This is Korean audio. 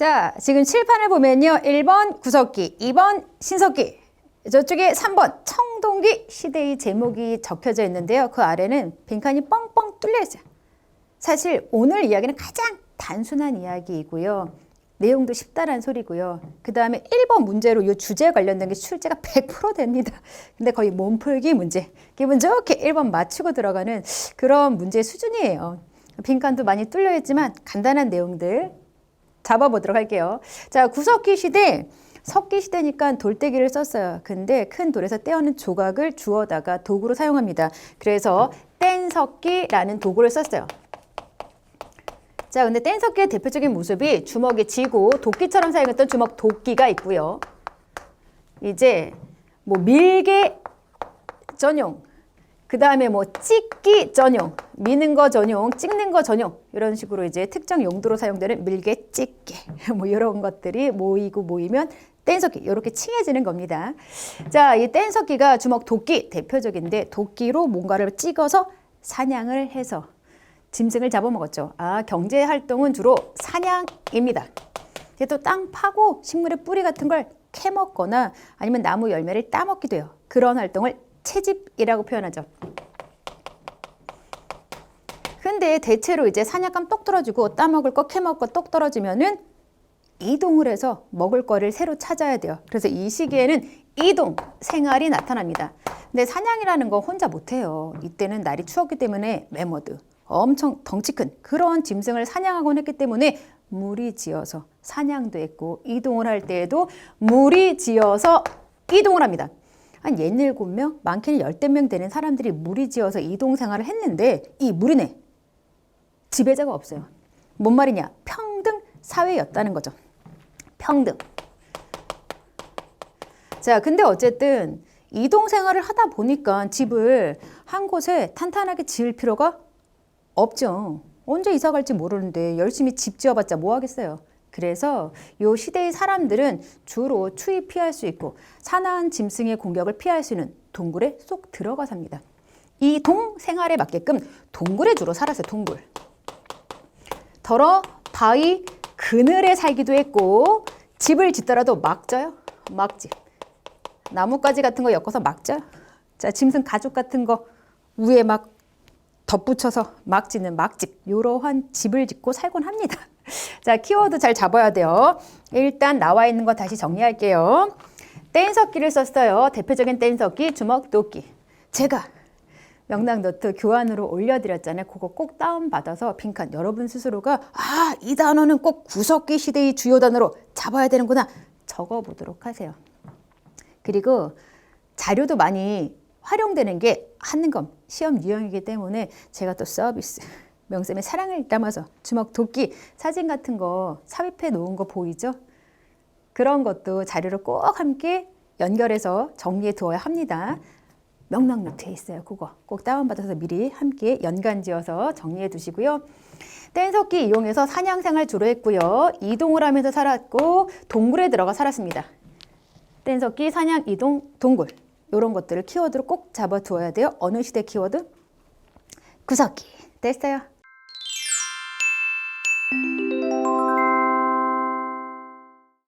자, 지금 칠판을 보면요. 1번 구석기, 2번 신석기, 저쪽에 3번 청동기 시대의 제목이 적혀져 있는데요. 그 아래는 빈칸이 뻥뻥 뚫려 있어요. 사실 오늘 이야기는 가장 단순한 이야기이고요. 내용도 쉽다란 소리고요. 그 다음에 1번 문제로 이 주제에 관련된 게 출제가 100% 됩니다. 근데 거의 몸풀기 문제. 기분 좋게 1번 맞추고 들어가는 그런 문제 수준이에요. 빈칸도 많이 뚫려 있지만 간단한 내용들 잡아보도록 할게요. 자, 구석기 시대, 석기 시대니까 돌대기를 썼어요. 근데 큰 돌에서 떼어는 조각을 주워다가 도구로 사용합니다. 그래서 뗀석기라는 도구를 썼어요. 자, 근데 뗀석기의 대표적인 모습이 주먹에 쥐고 도끼처럼 사용했던 주먹 도끼가 있고요. 이제 뭐 밀개 전용, 그 다음에 뭐 찍기 전용, 미는 거 전용, 찍는 거 전용 이런 식으로 이제 특정 용도로 사용되는 밀개, 찍기 뭐 이런 것들이 모이고 모이면 뗀석기 이렇게 칭해지는 겁니다. 자, 이 뗀석기가 주먹 도끼 대표적인데 도끼로 뭔가를 찍어서 사냥을 해서 짐승을 잡아먹었죠. 아, 경제 활동은 주로 사냥입니다. 이제 또땅 파고 식물의 뿌리 같은 걸 캐먹거나 아니면 나무 열매를 따먹기도 해요. 그런 활동을 채집이라고 표현하죠. 근데 대체로 이제 사냥감 똑 떨어지고 따먹을 거 캐먹을 거똑 떨어지면은 이동을 해서 먹을 거를 새로 찾아야 돼요. 그래서 이 시기에는 이동 생활이 나타납니다. 근데 사냥이라는 거 혼자 못해요. 이때는 날이 추웠기 때문에 매머드 엄청 덩치 큰 그런 짐승을 사냥하곤 했기 때문에 무리 지어서 사냥도 했고 이동을 할 때에도 무리 지어서 이동을 합니다. 한 17명, 많게는 열댓 명 되는 사람들이 무리지어서 이동 생활을 했는데 이 무리네 지배자가 없어요. 뭔 말이냐? 평등 사회였다는 거죠. 평등. 자, 근데 어쨌든 이동 생활을 하다 보니까 집을 한 곳에 탄탄하게 지을 필요가 없죠. 언제 이사 갈지 모르는데 열심히 집 지어봤자 뭐 하겠어요. 그래서 요 시대의 사람들은 주로 추위 피할 수 있고 사나운 짐승의 공격을 피할 수 있는 동굴에 쏙 들어가 삽니다. 이 동 생활에 맞게끔 동굴에 주로 살았어요. 동굴. 더러 바위 그늘에 살기도 했고 집을 짓더라도 막져요. 막집. 나뭇가지 같은 거 엮어서 막져요. 자, 짐승 가죽 같은 거 위에 막 덧붙여서 막 짓는 막집 이러한 집을 짓고 살곤 합니다. 자 키워드 잘 잡아야 돼요. 일단 나와 있는 거 다시 정리할게요. 뗀석기를 썼어요. 대표적인 뗀석기 주먹 도끼. 제가 명랑 노트 교환으로 올려드렸잖아요. 그거 꼭 다운받아서 빈칸 여러분 스스로가 아 이 단어는 꼭 구석기 시대의 주요 단어로 잡아야 되는구나 적어보도록 하세요. 그리고 자료도 많이 활용되는 게 한능검 시험 유형이기 때문에 제가 또 서비스 명쌤의 사랑을 담아서 주먹 도끼 사진 같은 거 삽입해 놓은 거 보이죠? 그런 것도 자료를 꼭 함께 연결해서 정리해 두어야 합니다. 명랑 노트에 있어요. 그거 꼭 다운받아서 미리 함께 연관 지어서 정리해 두시고요. 뗀석기 이용해서 사냥 생활 주로 했고요. 이동을 하면서 살았고 동굴에 들어가 살았습니다. 뗀석기 사냥 이동 동굴 이런 것들을 키워드로 꼭 잡아두어야 돼요. 어느 시대 키워드? 구석기. 됐어요.